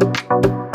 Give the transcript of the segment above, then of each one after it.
Thank you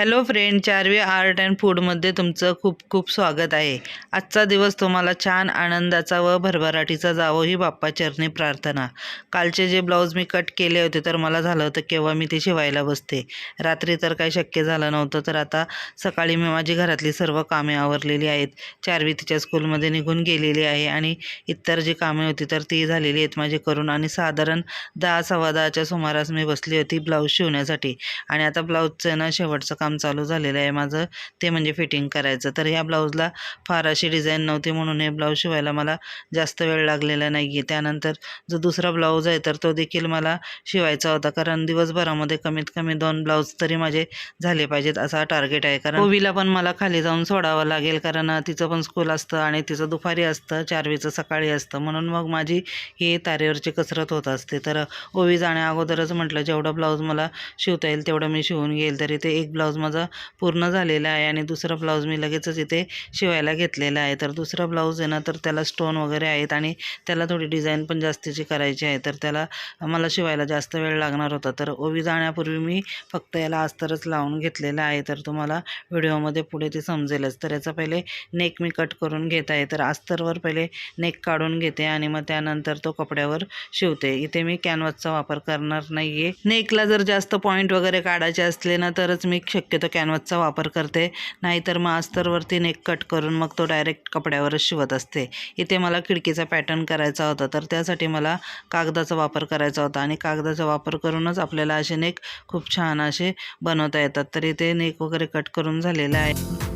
hello friend Charvi art and फूडमध्ये तुमचं खूप खूप स्वागत आहे. आजचा दिवस तुम्हाला छान आनंदाचा व भरभराटीचा जावो ही बाप्पा चरणी प्रार्थना. कालचे जे ब्लाऊज मी कट केले होते तर मला झालं होतं केव्हा मी ते शिवायला बसते. रात्री तर काही शक्य झालं नव्हतं तर आता सकाळी मी माझी घरातली सर्व कामे आवरलेली आहेत. चारवी तिच्या स्कूलमध्ये निघून गेलेली आहे आणि इतर जी कामे होती तर ती झालेली आहेत माझी करून. आणि साधारण दहा सव्वा दहाच्या सुमारास मी बसली होती ब्लाऊज शिवण्यासाठी. आणि आता ब्लाऊजचं ना शेवटचं काम चालू झालेलं आहे. माझं ते म्हणजे फिटिंग करायचं. तर ह्या ब्लाऊजला फार अशी डिझाईन नव्हती म्हणून हे ब्लाऊज शिवायला मला जास्त वेळ लागलेला नाही आहे त्यानंतर जो दुसरा ब्लाऊज आहे तर तो देखील मला शिवायचा होता. कारण दिवसभरामध्ये कमीत कमी दोन ब्लाऊज तरी माझे झाले पाहिजेत असा टार्गेट आहे. कारण ओवीला पण मला खाली जाऊन सोडावं लागेल. कारण तिचं पण स्कूल असतं आणि तिचं दुपारी असतं चारवीचं सकाळी असतं. म्हणून मग माझी ही तारेवरची कसरत होत असते. तर ओवी जाण्या अगोदरच म्हटलं जेवढं ब्लाऊज मला शिवता येईल तेवढं मी शिवून घेईल. तरी ते एक ब्लाऊज माझा पूर्ण झालेला आहे आणि दुसरा ब्लाऊज मी लगेचच इथे शिवायला घेतलेला आहे. तर दुसरा ब्लाऊज आहे ना तर त्याला स्टोन वगैरे आहेत आणि त्याला थोडी डिझाईन पण जास्तीची करायची आहे. तर त्याला मला शिवायला जास्त वेळ लागणार होता. तर ओवी जाण्यापूर्वी मी फक्त याला अस्तरच लावून घेतलेला आहे. तर तुम्हाला व्हिडिओमध्ये पुढे ते समजेलच. तर याचा पहिले नेक मी कट करून घेत आहे. तर अस्तरवर पहिले नेक काढून घेते आणि मग त्यानंतर तो कपड्यावर शिवते. इथे मी कॅनव्हासचा वापर करणार नाही आहे नेकला जर जास्त पॉईंट वगैरे काढायचे असले ना तरच मी शक्यतो कॅनव्हासचा वापर करते. नाहीतर मग अस्तरवरती नेक कट करून मग तो डायरेक्ट कपड्यावरच शिवत असते. इथे मला खिडकीचा पॅटर्न करायचा होता तर त्यासाठी मला कागदाचा वापर करायचा होता आणि कागदाचा वापर करूनच आपल्याला असे नेक खूप छान असे बनवता येतात. तर इथे नेक वगैरे कट करून झालेलं आहे.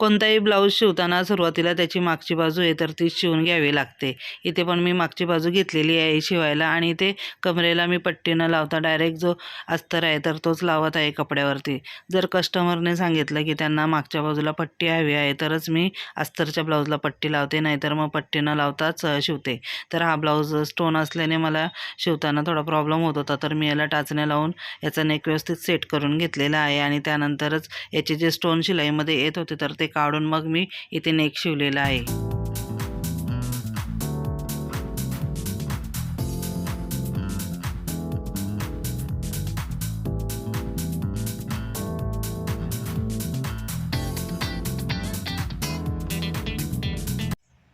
कोणताही ब्लाऊज शिवताना सुरुवातीला त्याची मागची बाजू आहे तर ती शिवून घ्यावी लागते. इथे पण मी मागची बाजू घेतलेली आहे शिवायला आणि इथे कमरेला मी पट्टी न लावता डायरेक्ट जो अस्तर आहे तर तोच लावत आहे कपड्यावरती. जर कस्टमरने सांगितलं की त्यांना मागच्या बाजूला पट्टी हवी आहे तरच मी अस्तरच्या ब्लाऊजला पट्टी लावते नाहीतर मग पट्टी न लावताच शिवते. तर हा ब्लाऊज स्टोन असल्याने मला शिवताना थोडा प्रॉब्लेम होत होता तर मी याला टाचण्या लावून याचा नेक व्यवस्थित सेट करून घेतलेला आहे आणि त्यानंतरच याचे जे स्टोन शिलाईमध्ये येत होते तर ते काढून मग मी इथे नेक शिवलेला आहे.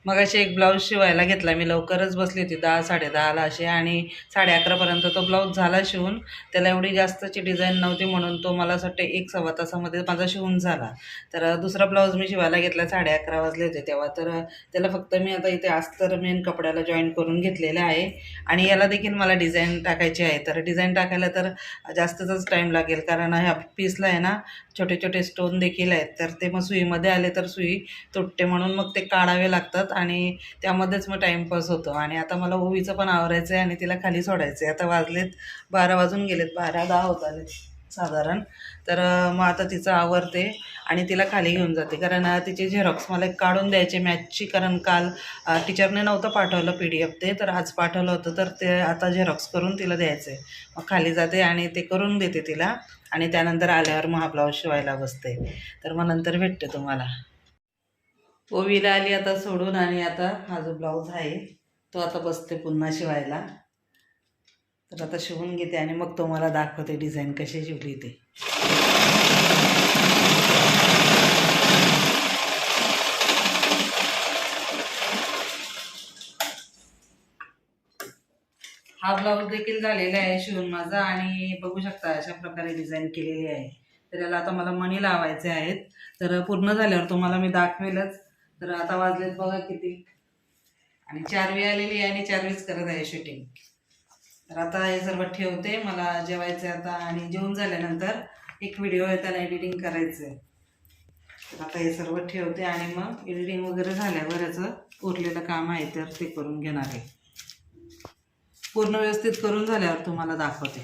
मग असे एक ब्लाऊज शिवायला घेतला. मी लवकरच बसली होती दहा साडेदहाला असे आणि साडे अकरापर्यंत तो ब्लाऊज झाला शिवून. त्याला एवढी जास्तची डिझाईन नव्हती म्हणून तो मला असं वाटतं एक सव्वा तासामध्ये माझा शिवून झाला. तर दुसरा ब्लाऊज मी शिवायला घेतला साडे अकरा वाजले होते तेव्हा. तर त्याला फक्त मी आता इथे अस्तर मेन कपड्याला जॉईन करून घेतलेलं आहे. आणि याला देखील मला डिझाईन टाकायची आहे. तर डिझाईन टाकायला तर जास्तच टाईम लागेल कारण ह्या पीसला आहे ना छोटे छोटे स्टोन देखील आहेत. तर ते मग सुईमध्ये आले तर सुई तुटते म्हणून मग ते काढावे लागतात. आणि त्यामध्येच मग टाईमपास होतो. आणि आता मला ओवीचं पण आवरायचं आहे आणि तिला खाली सोडायचं आहे. आता वाजलेत बारा वाजून गेलेत. बारा दहा होत आले साधारण. तर मग आता तिचं आवरते आणि तिला खाली घेऊन जाते. कारण तिचे झेरॉक्स मला एक काढून द्यायचे मॅचची कारण काल टीचरने नव्हतं पाठवलं पी डी एफ ते. तर आज पाठवलं होतं. तर ते आता झेरॉक्स करून तिला द्यायचं आहे मग खाली जाते आणि ते करून देते तिला. आणि त्यानंतर आल्यावर मग हा ब्लाऊज शिवायला बसते. तर मग नंतर भेटते तुम्हाला. ओवीला आली आता सोडून आणि आता हा जो ब्लाऊज आहे. तो आता बसते पुन्हा शिवायला. तर आता शिवून घेते आणि मग तुम्हाला दाखवते डिझाईन कशी शिवली ते. हा ब्लाऊज देखील झालेला आहे शिवून माझा आणि बघू शकता अशा प्रकारे डिझाईन केलेली आहे. तर याला आता मला मणी लावायचे आहेत. तर पूर्ण झाल्यावर तुम्हाला मी दाखवेलच. तर आता वाजलेत बघा किती. आणि चारवी आलेली आहे आणि चारवीच करत आहे शूटिंग तर आता हे सर्व ठेवते. मला जेवायचं आहे आता आणि जेवून झाल्यानंतर एक व्हिडिओ आहे त्याला एडिटिंग करायचं आहे तर आता हे सर्व ठेवते आणि मग एडिटिंग वगैरे झाल्यावर याचं उरलेलं काम आहे तर ते करून घेणार आहे. पूर्ण व्यवस्थित करून झाल्यावर तुम्हाला दाखवते.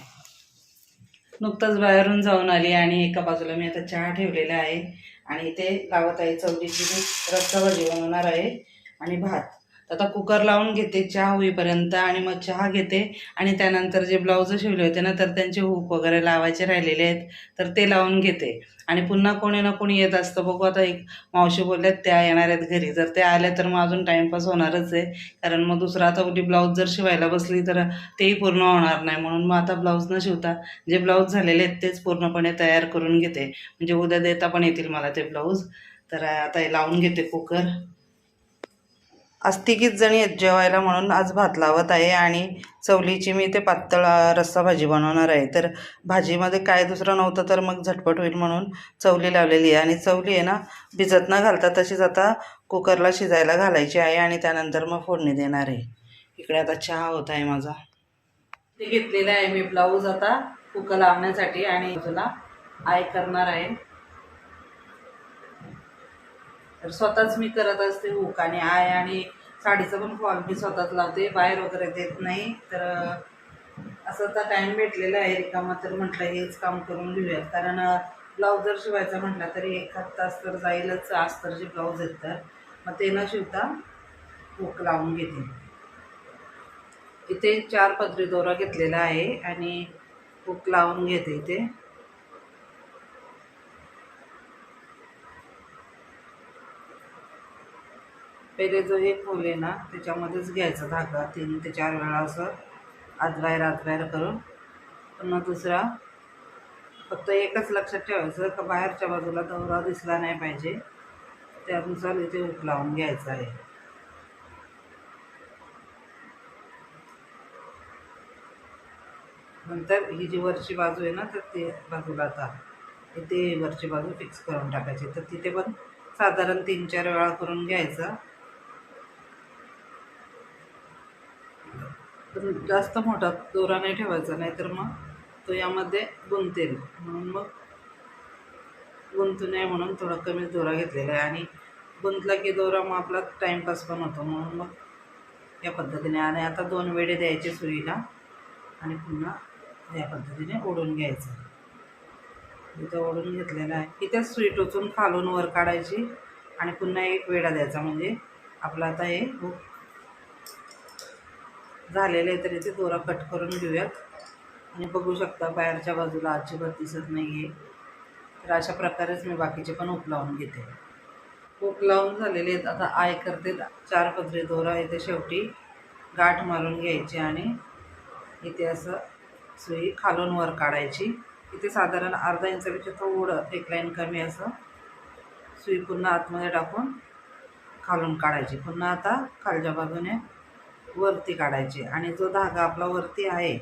नुकताच बाहेरून जाऊन आली आणि एका बाजूला मी आता चहा ठेवलेला आहे. आणि इथे लावत आहे चवडीची मी रस्सा होणार बनवणार आहे आणि भात. आता कुकर लावून घेते चहा होईपर्यंत आणि मग चहा घेते. आणि त्यानंतर जे ब्लाऊज शिवले होते ना तर त्यांचे हुक वगैरे लावायचे राहिलेले आहेत तर ते लावून घेते. आणि पुन्हा कोणी ना कोणी येत असतं. बघू आता एक मावशी बोलल्यात त्या येणार आहेत घरी. जर त्या आल्या तर मग अजून टाईमपास होणारच आहे. कारण मग दुसरा आता कुठे ब्लाऊज जर शिवायला बसली तर तेही पूर्ण होणार नाही. म्हणून मग आता ब्लाऊज न शिवता जे ब्लाऊज झालेले आहेत तेच पूर्णपणे तयार करून घेते. म्हणजे उद्या देता पण येतील मला ते ब्लाऊज तर आता हे लावून घेते कुकर. आज तिघीच जणी आहेत जेवायला म्हणून आज भात लावत आहे आणि चवलीची मी ते पातळ रस्सा भाजी बनवणार आहे. तर भाजीमध्ये काय दुसरं नव्हतं तर मग झटपट होईल म्हणून चवली लावलेली आहे. आणि चवली आहे ना भिजत न घालता तशीच आता कुकरला शिजायला घालायची आहे आणि त्यानंतर मग फोडणी देणार आहे. इकडे आता चहा होत आहे माझा. ते घेतलेला आहे मी ब्लाऊज आता कुकर लावण्यासाठी आणि तुला आय करणार आहे. तर स्वतःच मी करत असते हुक आणि आय आणि साडीचं पण फॉल मी स्वतःच लावते बाहेर वगैरे देत नाही. तर असं आता टाईम भेटलेला आहे रिकामा तर म्हटलं हेच काम करून घेऊयात. कारण ब्लाऊज जर शिवायचा म्हटला तरी एखाद तास तर जाईलच अस्तरचे ब्लाऊज आहेत तर. मग ते न शिवता हुक लावून घेते. इथे चार पदरी दोरा घेतलेला आहे आणि हुक लावून घेते इथे. पहिले जो हे फूल आहे ना त्याच्यामध्येच घ्यायचा धागा. तीन ते चार वेळा असं आजबाहेर आजबाहेर करून. पुन्हा दुसरा फक्त एकच लक्षात ठेवायचं का बाहेरच्या बाजूला दौरा दिसला नाही पाहिजे. त्यानुसार इथे हुक लावून घ्यायचं आहे. नंतर ही जी वरची बाजू आहे ना तर ते बाजूला आता इथे वरची बाजू फिक्स करून टाकायची. तर तिथे पण साधारण तीन चार वेळा करून घ्यायचं. जास्त मोठा दोरा नाही ठेवायचा नाही तर मग तो यामध्ये गुंतेल. म्हणून मग गुंतू नये म्हणून थोडा कमी दोरा घेतलेला आहे. आणि गुंतला की दोरा मग आपला टाईमपास पण होतो. म्हणून मग या पद्धतीने आणि आता दोन वेडे द्यायचे सुईला आणि पुन्हा या पद्धतीने ओढून घ्यायचं. इथं ओढून घेतलेलं आहे. इथेच सुई टोचून खालून वर काढायची आणि पुन्हा एक वेडा द्यायचा. म्हणजे आपलं आता हे हुक झालेले आहे तर इथे दोरा कट करून घेऊयात. आणि बघू शकता बाहेरच्या बाजूला अजिबात दिसत नाही आहे तर अशा प्रकारेच मी बाकीचे पण उप लावून घेते. उप लावून झालेले आहेत. आता आय करते. चार पदरी दोरा इथे शेवटी. गाठ मारून घ्यायची आणि इथे असं सुई खालून वर काढायची. इथे साधारण अर्धा इंचापेक्षा थोडं एक लाईन कमी असं सुई पुन्हा आतमध्ये टाकून खालून काढायची. पुन्हा आता खालच्या बाजूने वरती काढायची आणि जो धागा आपला वरती आहे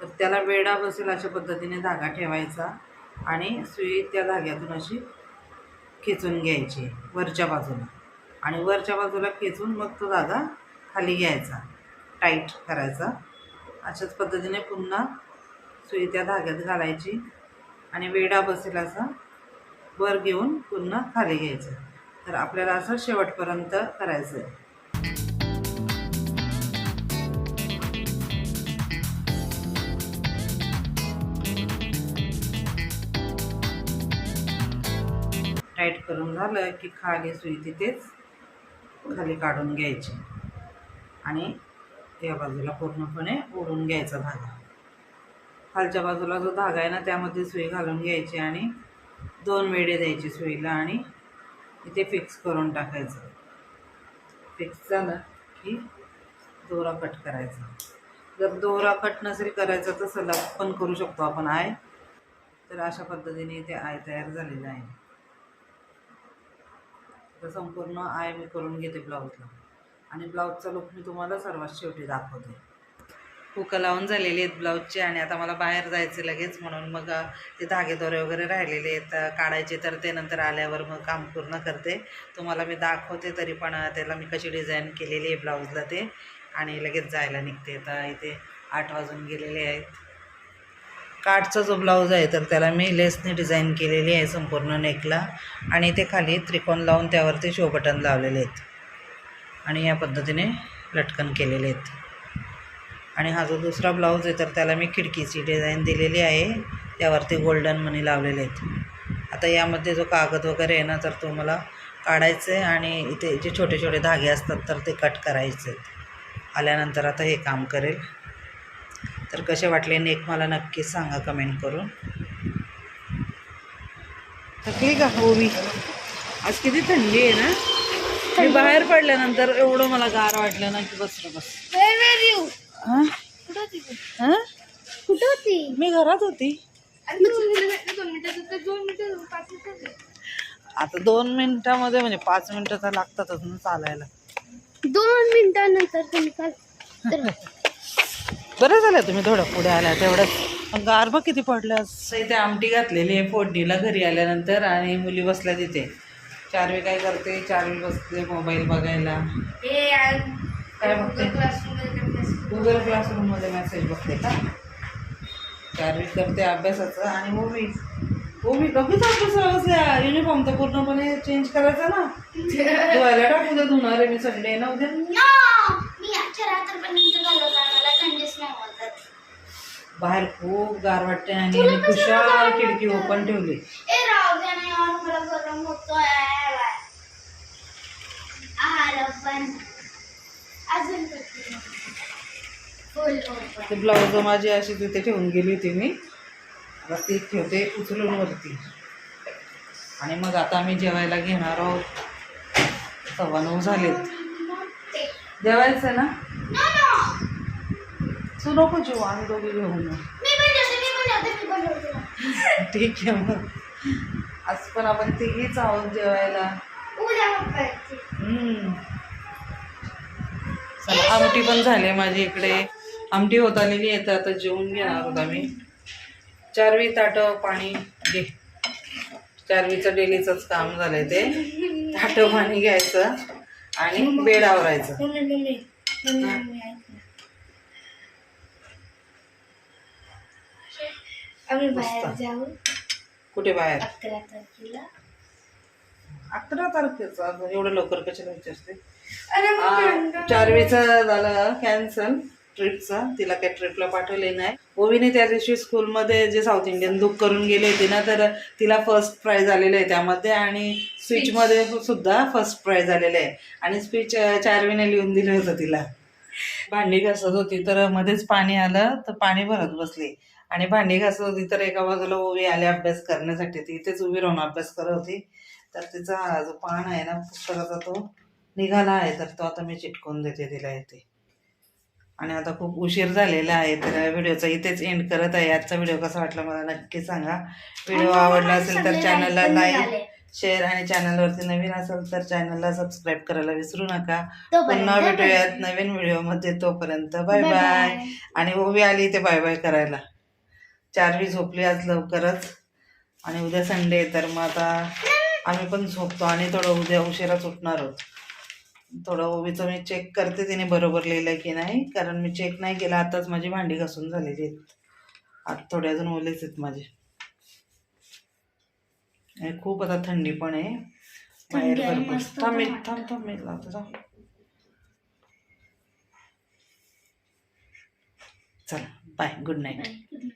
तर त्याला वेडा बसेल अशा पद्धतीने धागा ठेवायचा आणि सुई त्या धाग्यातून अशी खेचून घ्यायची वरच्या बाजूला. आणि वरच्या बाजूला खेचून मग तो धागा खाली घ्यायचा टाईट करायचा. अशाच पद्धतीने पुन्हा सुई त्या धाग्यात घालायची आणि वेडा बसेल असा वर घेऊन पुन्हा खाली घ्यायचं. तर आपल्याला असं शेवटपर्यंत करायचं आहे टाईट करून झालं की खाली सुई तिथेच खाली काढून घ्यायची. आणि त्या बाजूला पूर्णपणे ओढून घ्यायचा धागा. खालच्या बाजूला जो धागा आहे ना त्यामध्ये सुई घालून घ्यायची आणि दोन वेडे द्यायची सुईला आणि इथे फिक्स करून टाकायचं. फिक्स झालं की दोरा कट करायचा. जर दोरा कट नसेल करायचा तर सलग पण करू शकतो आपण. आय तर अशा पद्धतीने इथे आय तयार झालेला आहे. तर संपूर्ण आय मी करून घेते ब्लाऊजला. आणि ब्लाऊजचा लुक मी तुम्हाला सर्वात शेवटी दाखवते. हुकं लावून झालेली आहेत ब्लाऊजचे आणि आता मला बाहेर जायचं लगेच म्हणून मग ते ते धागेदोरे वगैरे राहिलेले आहेत. काढायचे तर ते नंतर आल्यावर मग काम पूर्ण करते. तुम्हाला मी दाखवते तरी पण त्याला मी कशी डिझाईन केलेली आहे ब्लाऊजला ते. आणि लगेच जायला निघते. तर इथे आठ वाजून गेलेले आहेत. काठचा जो ब्लाऊज आहे तर त्याला मी लेसने डिझाईन केलेली आहे संपूर्ण नेकला. आणि ते खाली त्रिकोण लावून त्यावरती शो बटन लावलेले आहेत. आणि या पद्धतीने लटकन केलेले आहेत. आणि हा जो दुसरा ब्लाऊज आहे तर त्याला मी खिडकीची डिझाईन दिलेली आहे. त्यावरती गोल्डन मनी लावलेले आहेत. आता यामध्ये जो कागद वगैरे आहे ना तर तो मला काढायचं आहे आणि इथे जे छोटे छोटे धागे असतात तर ते कट करायचे आहेत. आल्यानंतर आता हे काम करेल. तर कसे वाटले? नेक मला नक्कीच सांगा कमेंट करून. थकली का हो मी आज किती थंडी आहे ना? मी बाहेर पडल्यानंतर एवढं मला गार वाटलं ना की बस रे बस. हां? हां? कुठं होती? मी घरात होती. आता दोन मिनिटामध्ये म्हणजे पाच मिनिटं तर लागतातच ना चालायला. दोन मिनिटानंतर तुम्ही काल तर बरं झालं तुम्ही थोडं पुढे आल्या तेवढंच. पण गार बघ किती पडलं इथे आमटी घातलेली आहे फोडणीला घरी आल्यानंतर आणि मुली बसल्या तिथे. चारवी काय करते? चारवी बसते मोबाईल बघायला. काय बघते? गुगल क्लासरूममध्ये मेसेज बघते का? चारवी करते अभ्यासाचं आणि ओवी ओवी कधीच अभ्यासाला बसल्या युनिफॉर्म तर पूर्णपणे चेंज करायचा ना? धुवायला टाकू दे धुणार आहे मी संडे आहे ना उद्या? थंडीच नाही वाजत बाहेर खूप गार वाटते आणि खुशाल खिडकी ओपन ठेवली ए राहू द्या ना यार मला गरम होतोय आहार पण अजून करते. फुल ओपन. ते ब्लाऊज माझी अशी तिथे ठेवून गेली होती मी आता ती ठेवते उचलून वरती आणि मग आता आम्ही जेवायला घेणार आहोत सव्वा नऊ झालेत. जेवायचं ना. तू नको जेवू आम्ही दोघी घेऊन. ठीक आहे मग. आज पण आपण तिघीच आहोत जेवायला. चला आमटी पण झाली माझी इकडे. आमटी होत आलेली आहे तर आता जेवून घेणार आहोत आम्ही. चारवी ताटं पाणी घे. चारवीचं डेलीचंच काम झालंय ते. ताटं पाणी घ्यायचं आणि बेड आवरायचं. आम्ही बाहेर. जाऊ. कुठे बाहेर? अकरा तारखेला. अकरा तारखेचा? एवढं लवकर कशाला विचारते? अरे. चारवीचं झालं कॅन्सल ट्रिपचा. तिला काही ट्रिपला पाठवले नाही. ओवीने त्या दिवशी स्कूलमध्ये जे साऊथ इंडियन बुक करून गेले होते ना तर तिला फर्स्ट प्राईज आलेलं आहे त्यामध्ये आणि स्पीचमध्ये सुद्धा फर्स्ट प्राईज आलेलं आहे. आणि स्पीच चारवीने लिहून दिलं होतं तिला. भांडी घासत होती तर मध्येच पाणी आलं तर पाणी भरत बसली. आणि भांडी घासत होती तर एका बाजूला ओवी आले अभ्यास करण्यासाठी. ती इथेच उभी राहून अभ्यास करत होती. तर तिचा जो पान आहे ना पुस्तकाचा तो निघाला आहे. तर तो आता मी चिटकवून देते तिला इथे. आणि आता खूप उशीर झालेला आहे तर या व्हिडिओचा इथेच एंड करत आहे. आजचा व्हिडिओ कसा वाटला मला नक्की सांगा. व्हिडिओ आवडला असेल तर चॅनलला लाईक. शेअर आणि चॅनलवरती नवीन असेल तर चॅनलला सबस्क्राईब करायला विसरू नका. पुन्हा भेटूयात नवीन व्हिडिओमध्ये. तोपर्यंत बाय बाय. आणि ओवी आली ते बाय बाय करायला. चारवी झोपली आज लवकरच. आणि उद्या संडे तर मग आता आम्ही पण झोपतो आणि थोडं उद्या उशिराच उठणार आहोत. थोडं ओवीचं मी चेक करते तिने बरोबर लिहिलं की नाही. कारण मी चेक नाही केलं आताच माझी भांडी घासून झालेली आहेत. आता थोडे अजून ओलेच आहेत माझे. आणि खूप आता थंडी पण आहे. बाहेर भरपूर. थांब. थांब थांब मी लावतो थांब चला बाय गुड नाईट.